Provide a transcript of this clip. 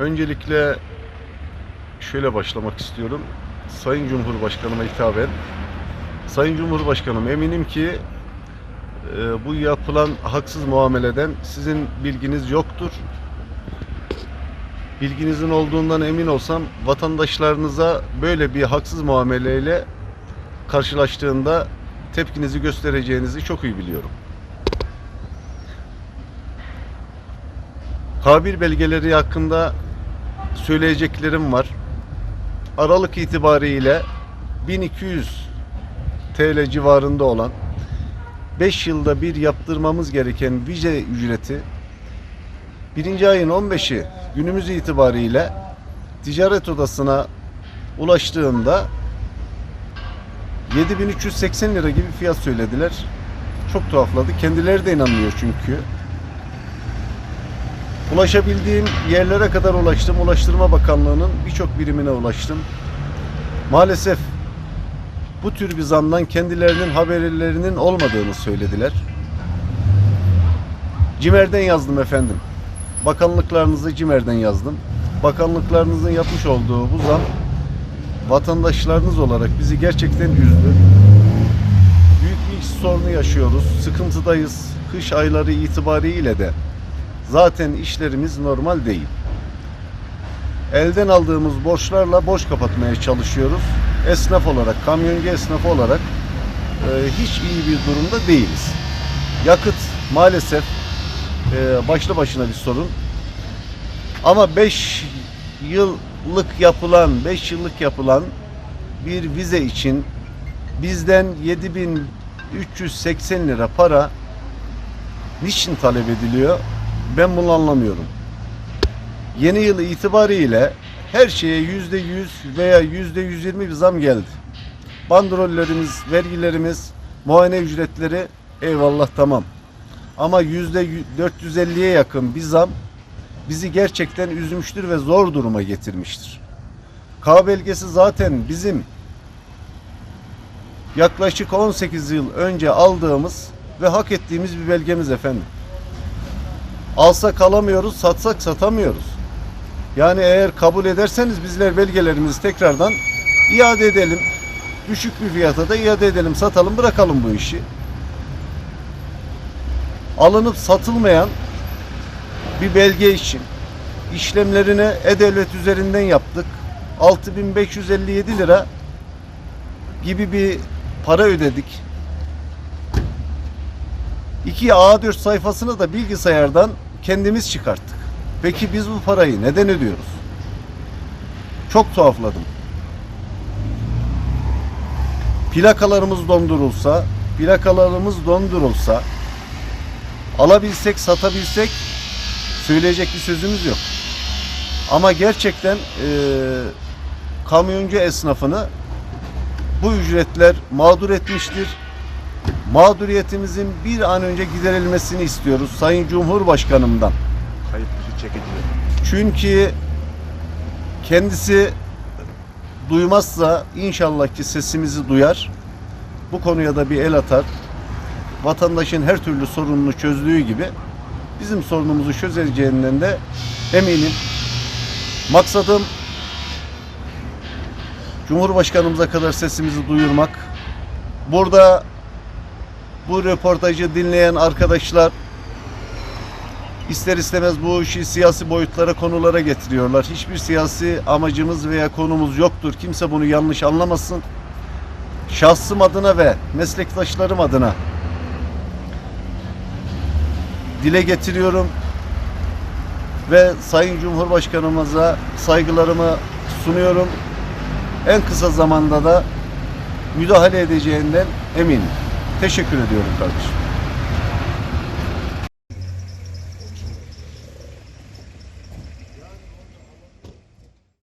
Öncelikle şöyle başlamak istiyorum. Sayın Cumhurbaşkanıma hitaben. Sayın Cumhurbaşkanım eminim ki e, bu yapılan haksız muameleden sizin bilginiz yoktur. Bilginizin olduğundan emin olsam vatandaşlarınıza böyle bir haksız muameleyle karşılaştığında tepkinizi göstereceğinizi çok iyi biliyorum. Kabir belgeleri hakkında söyleyeceklerim var. Aralık itibariyle 1200 TL civarında olan 5 yılda bir yaptırmamız gereken vize ücreti birinci ayın 15'i günümüz itibariyle ticaret odasına ulaştığında 7380 lira gibi fiyat söylediler. Çok tuhafladı. Kendileri de inanmıyor çünkü. Ulaşabildiğim yerlere kadar ulaştım. Ulaştırma Bakanlığı'nın birçok birimine ulaştım. Maalesef bu tür bir zamdan kendilerinin haberlerinin olmadığını söylediler. Cimer'den yazdım efendim. Bakanlıklarınızı Cimer'den yazdım. Bakanlıklarınızın yapmış olduğu bu zam vatandaşlarınız olarak bizi gerçekten üzdü. Büyük bir iş sorunu yaşıyoruz. Sıkıntıdayız. Kış ayları itibariyle de zaten işlerimiz normal değil. Elden aldığımız borçlarla borç kapatmaya çalışıyoruz. Esnaf olarak, kamyoncu esnafı olarak e, hiç iyi bir durumda değiliz. Yakıt maalesef e, başlı başına bir sorun. Ama 5 yıllık yapılan, 5 yıllık yapılan bir vize için bizden 7380 lira para niçin talep ediliyor? Ben bunu anlamıyorum. Yeni yıl itibariyle her şeye yüzde yüz veya yüzde yüz yirmi bir zam geldi. Bandrollerimiz, vergilerimiz, muayene ücretleri eyvallah tamam. Ama yüzde 450'ye yakın bir zam bizi gerçekten üzmüştür ve zor duruma getirmiştir. K belgesi zaten bizim yaklaşık 18 yıl önce aldığımız ve hak ettiğimiz bir belgemiz efendim. Alsak alamıyoruz, satsak satamıyoruz. Yani eğer kabul ederseniz bizler belgelerimizi tekrardan iade edelim. Düşük bir fiyata da iade edelim, satalım, bırakalım bu işi. Alınıp satılmayan bir belge için işlemlerini E-Devlet üzerinden yaptık. 6557 lira gibi bir para ödedik. İki A4 sayfasını da bilgisayardan kendimiz çıkarttık. Peki biz bu parayı neden ödüyoruz? Çok tuhafladım. Plakalarımız dondurulsa, plakalarımız dondurulsa, alabilsek, satabilsek söyleyecek bir sözümüz yok. Ama gerçekten eee kamyoncu esnafını bu ücretler mağdur etmiştir. Mağduriyetimizin bir an önce giderilmesini istiyoruz Sayın Cumhurbaşkanımdan. Kayıt dışı çekiliyor. Çünkü kendisi duymazsa inşallah ki sesimizi duyar. Bu konuya da bir el atar. Vatandaşın her türlü sorununu çözdüğü gibi bizim sorunumuzu çözeceğinden de eminim. Maksadım Cumhurbaşkanımıza kadar sesimizi duyurmak. Burada bu röportajı dinleyen arkadaşlar ister istemez bu işi siyasi boyutlara, konulara getiriyorlar. Hiçbir siyasi amacımız veya konumuz yoktur. Kimse bunu yanlış anlamasın. Şahsım adına ve meslektaşlarım adına dile getiriyorum ve Sayın Cumhurbaşkanımıza saygılarımı sunuyorum. En kısa zamanda da müdahale edeceğinden eminim. Teşekkür ediyorum kardeşim.